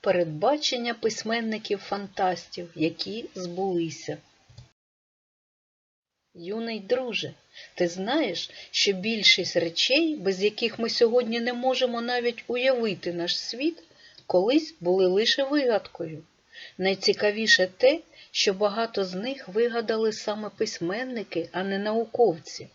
передбачення письменників-фантастів, які збулися. Юний друже, ти знаєш, що більшість речей, без яких ми сьогодні не можемо навіть уявити наш світ, колись були лише вигадкою. Найцікавіше те, що багато з них вигадали саме письменники, а не науковці.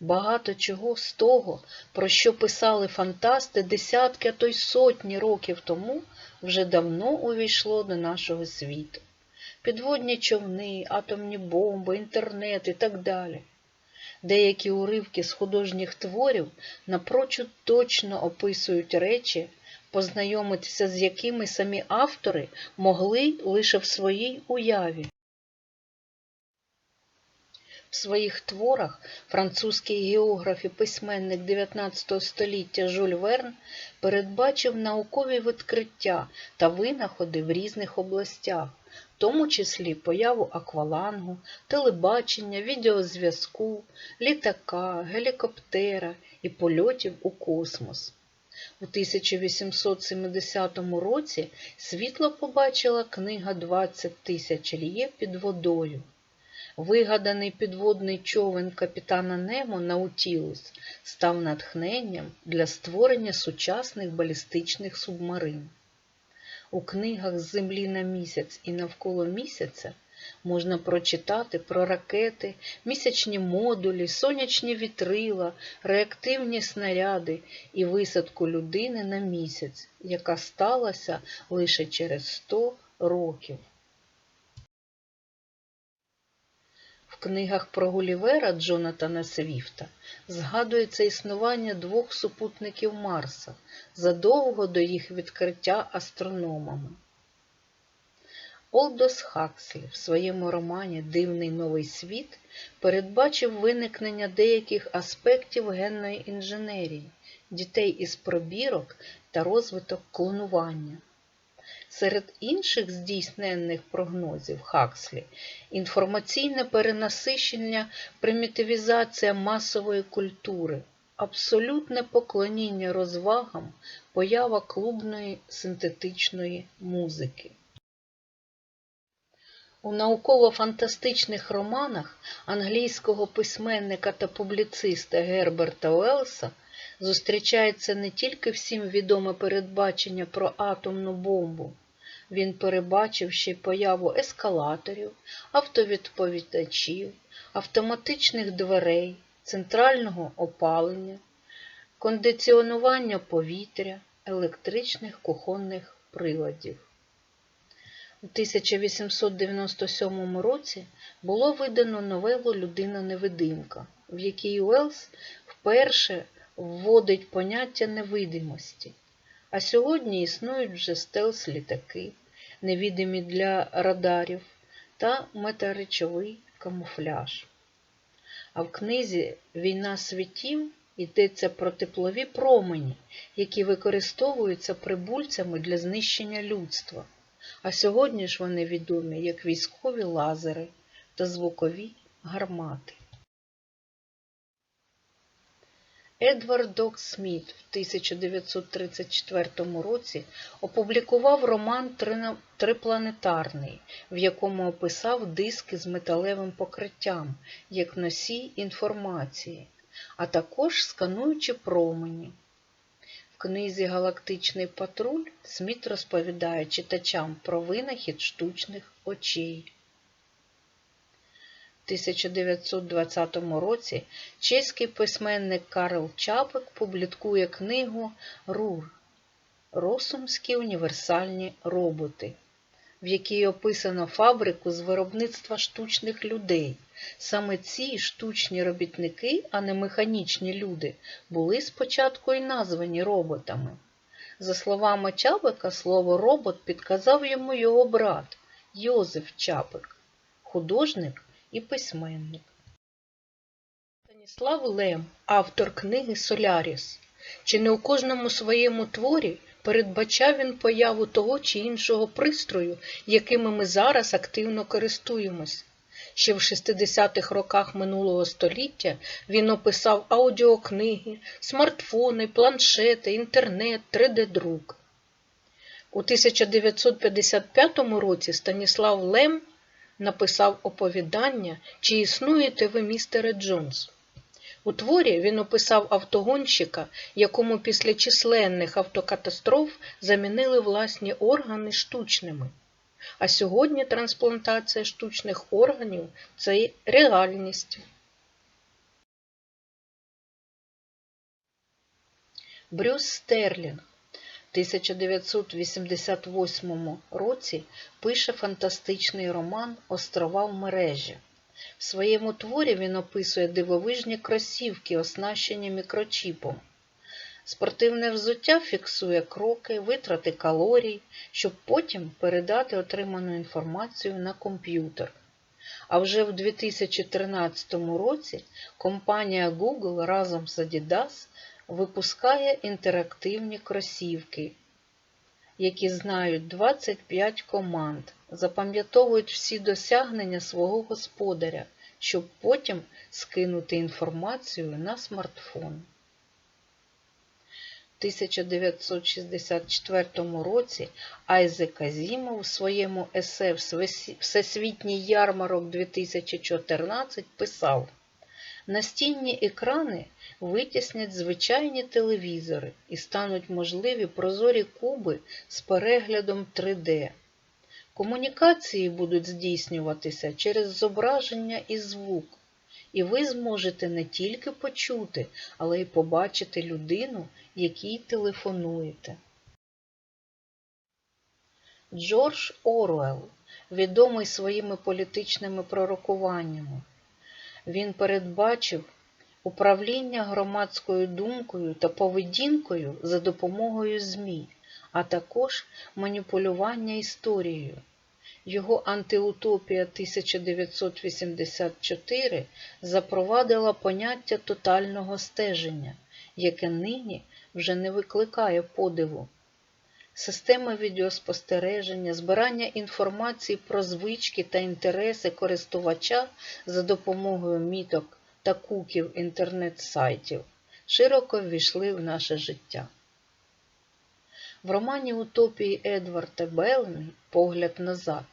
Багато чого з того, про що писали фантасти десятки, а то й сотні років тому, вже давно увійшло до нашого світу. Підводні човни, атомні бомби, інтернет і так далі. Деякі уривки з художніх творів напрочуд точно описують речі, познайомитися з якими самі автори могли лише в своїй уяві. В своїх творах французький географ і письменник 19 століття Жюль Верн передбачив наукові відкриття та винаходи в різних областях, в тому числі появу аквалангу, телебачення, відеозв'язку, літака, гелікоптера і польотів у космос. У 1870 році світло побачила книга «20 тисяч лє під водою. Вигаданий підводний човен капітана Немо Наутілус став натхненням для створення сучасних балістичних субмарин. У книгах з Землі на місяць і навколо місяця можна прочитати про ракети, місячні модулі, сонячні вітрила, реактивні снаряди і висадку людини на місяць, яка сталася лише через 100 років. Книгах про Гулівера Джонатана Свіфта згадується існування двох супутників Марса задовго до їх відкриття астрономами. Олдос Хакслі в своєму романі Дивний новий світ передбачив виникнення деяких аспектів генної інженерії, дітей із пробірок та розвиток клонування. Серед інших здійсненних прогнозів Хакслі інформаційне перенасищення, примітивізація масової культури, абсолютне поклоніння розвагам, поява клубної синтетичної музики. У науково-фантастичних романах англійського письменника та публіциста Герберта Уеллса зустрічається не тільки всім відоме передбачення про атомну бомбу. Він перебачив ще й появу ескалаторів, автовідповідачів, автоматичних дверей, центрального опалення, кондиціонування повітря, електричних кухонних приладів. У 1897 році було видано новелу Людина-невидимка, в якій Уеллс вперше вводить поняття невидимості. А сьогодні існують вже стелс-літаки, невідомі для радарів та метаречовий камуфляж. А в книзі Війна світів йдеться про теплові промені, які використовуються прибульцями для знищення людства. А сьогодні ж вони відомі як військові лазери та звукові гармати. Едвард Док Сміт в 1934 році опублікував роман Трипланетарний, в якому описав диски з металевим покриттям як носій інформації, а також скануючи промені. В книзі Галактичний патруль Сміт розповідає читачам про винахід штучних очей. 1920 році чеський письменник Карл Чапик публікує книгу Рур Росумські універсальні роботи, в якій описано фабрику з виробництва штучних людей. Саме ці штучні робітники, а не механічні люди, були спочатку і названі роботами. За словами Чапика, слово робот підказав йому його брат Йозеф Чапик, художник і письменник. Станіслав Лем, автор книги Соляріс. Чи не у кожному своєму творі передбачав він появу того чи іншого пристрою, якими ми зараз активно користуємось? Ще в 60-х роках минулого століття він описав аудіокниги, смартфони, планшети, інтернет, 3D-друк. У 1955 році Станіслав Лем написав оповідання Чи існуєте ви, містере Джонс? У творі він описав автогонщика, якому після численних автокатастроф замінили власні органи штучними. А сьогодні трансплантація штучних органів це реальність. Брюс Стерлінг 1988 році пише фантастичний роман Острова в мережі. В своєму творі він описує дивовижні кросівки, оснащені мікрочіпом. Спортивне взуття фіксує кроки, витрати калорій, щоб потім передати отриману інформацію на комп'ютер. А вже в 2013 році компанія Google разом з Adidas випускає інтерактивні кросівки, які знають 25 команд, запам'ятовують всі досягнення свого господаря, щоб потім скинути інформацію на смартфон. 1964 році Айзек Азімов у своєму есе Всесвітній ярмарок 2014 писав Настінні екрани витіснять звичайні телевізори і стануть можливі прозорі куби з переглядом 3D. Комунікації будуть здійснюватися через зображення і звук, і ви зможете не тільки почути, але й побачити людину, якій телефонуєте. Джордж Оруелл, відомий своїми політичними пророкуваннями. Він передбачив управління громадською думкою та поведінкою за допомогою ЗМІ, а також маніпулювання історією. Його антиутопія 1984 запровадила поняття тотального стеження, яке нині вже не викликає подиву. Система відеоспостереження, збирання інформації про звички та інтереси користувача за допомогою міток та куків інтернет-сайтів широко ввійшли в наше життя. В романі Утопії Едварда Беллмі Погляд назад,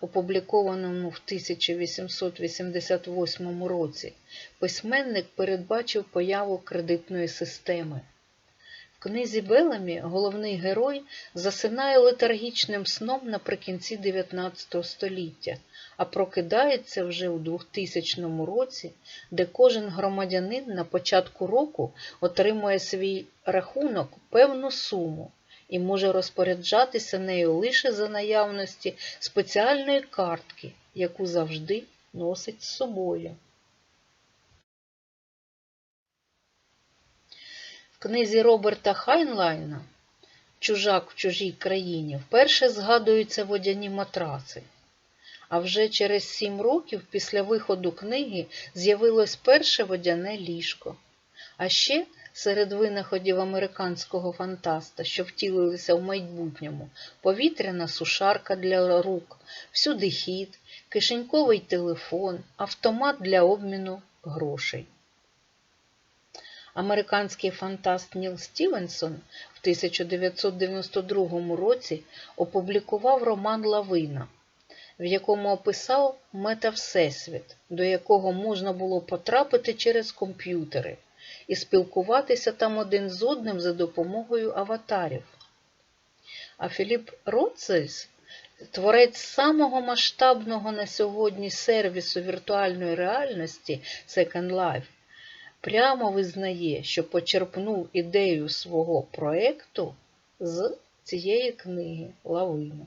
опублікованому в 1888 році, письменник передбачив появу кредитної системи. Книзі Беламі головний герой засинає летаргічним сном наприкінці 19 століття, а прокидається вже у 2000 році, де кожен громадянин на початку року отримує свій рахунок певну суму і може розпоряджатися нею лише за наявності спеціальної картки, яку завжди носить з собою. Книзі Роберта Хайнлайна Чужак в чужій країні вперше згадуються водяні матраци. А вже через сім років після виходу книги з'явилось перше водяне ліжко. А ще серед винаходів американського фантаста, що втілилися в майбутньому, повітряна сушарка для рук, всюди хід, кишеньковий телефон, автомат для обміну грошей. Американський фантаст Ніл Стівенсон в 1992 році опублікував роман Лавина, в якому описав метавсесвіт, до якого можна було потрапити через комп'ютери і спілкуватися там один з одним за допомогою аватарів. А Філіп Роцельс, творець самого масштабного на сьогодні сервісу віртуальної реальності Second Life, прямо визнає, що почерпнув ідею свого проєкту з цієї книги Лавина.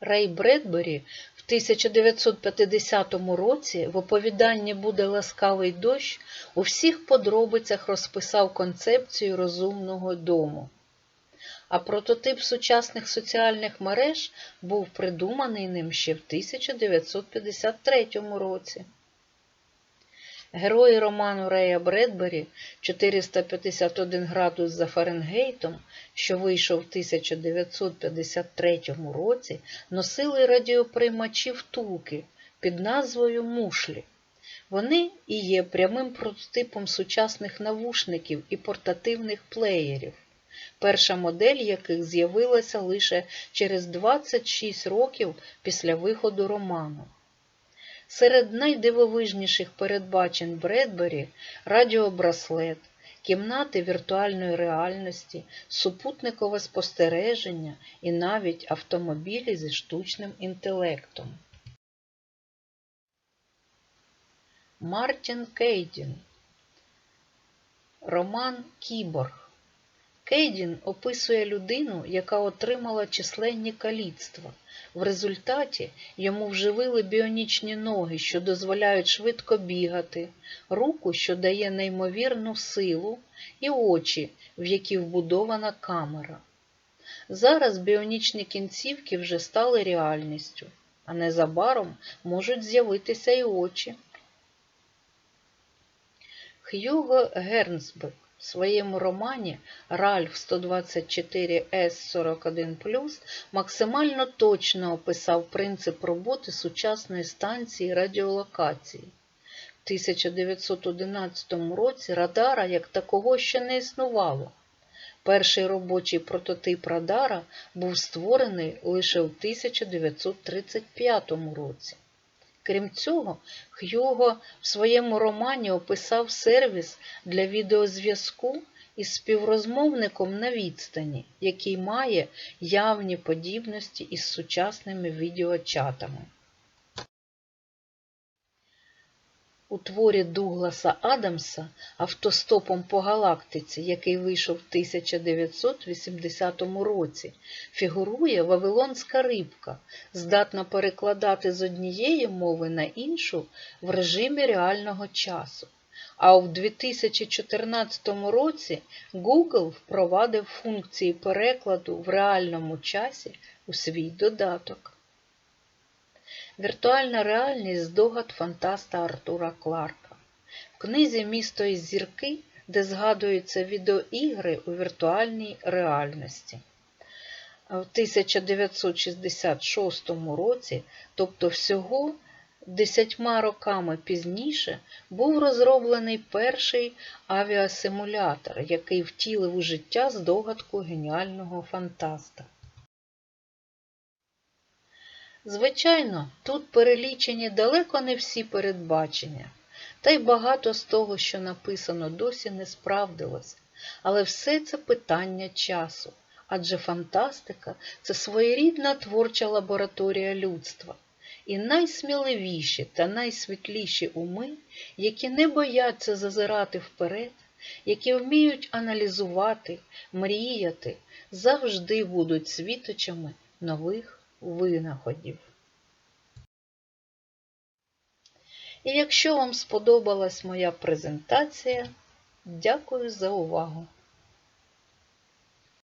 Рей Бредбері в 1950 році в оповіданні Буде ласкавий дощ у всіх подробицях розписав концепцію розумного дому. А прототип сучасних соціальних мереж був придуманий ним ще в 1953 році. Герої роману Рея Бредбері 451 градус за Фаренгейтом, що вийшов в 1953 році, носили радіоприймачі втулки під назвою мушлі. Вони і є прямим прототипом сучасних навушників і портативних плеєрів, перша модель яких з'явилася лише через 26 років після виходу роману. Серед найдивовижніших передбачень Бредбері радіобраслет, кімнати віртуальної реальності, супутникове спостереження і навіть автомобілі зі штучним інтелектом. Мартін Кейдін Роман Кіборг Кейдін описує людину, яка отримала численні каліцтва. В результаті йому вживили біонічні ноги, що дозволяють швидко бігати, руку, що дає неймовірну силу, і очі, в які вбудована камера. Зараз біонічні кінцівки вже стали реальністю, а незабаром можуть з'явитися і очі. Х'юго Гернсбек в своєму романі Ральф 124 с 41 максимально точно описав принцип роботи сучасної станції радіолокації. В 1911 році радара як такого ще не існувало. Перший робочий прототип радара був створений лише в 1935 році. Крім цього, Х'юго в своєму романі описав сервіс для відеозв'язку із співрозмовником на відстані, який має явні подібності із сучасними відеочатами. У творі Дугласа Адамса Автостопом по галактиці, який вийшов в 1980 році, фігурує вавилонська рибка, здатна перекладати з однієї мови на іншу в режимі реального часу. А в 2014 році Google впровадив функції перекладу в реальному часі у свій додаток. Віртуальна реальність здогад фантаста Артура Кларка. В книзі Місто із зірки, де згадуються відеоігри у віртуальній реальності. В 1966 році, тобто всього десятьма роками пізніше, був розроблений перший авіасимулятор, який втілив у життя здогадку геніального фантаста. Звичайно, тут перелічені далеко не всі передбачення, та й багато з того, що написано, досі не справдилось. Але все це питання часу, адже фантастика це своєрідна творча лабораторія людства. І найсміливіші та найсвітліші уми, які не бояться зазирати вперед, які вміють аналізувати, мріяти, завжди будуть світочами нових винаходів. І якщо вам сподобалась моя презентація, дякую за увагу!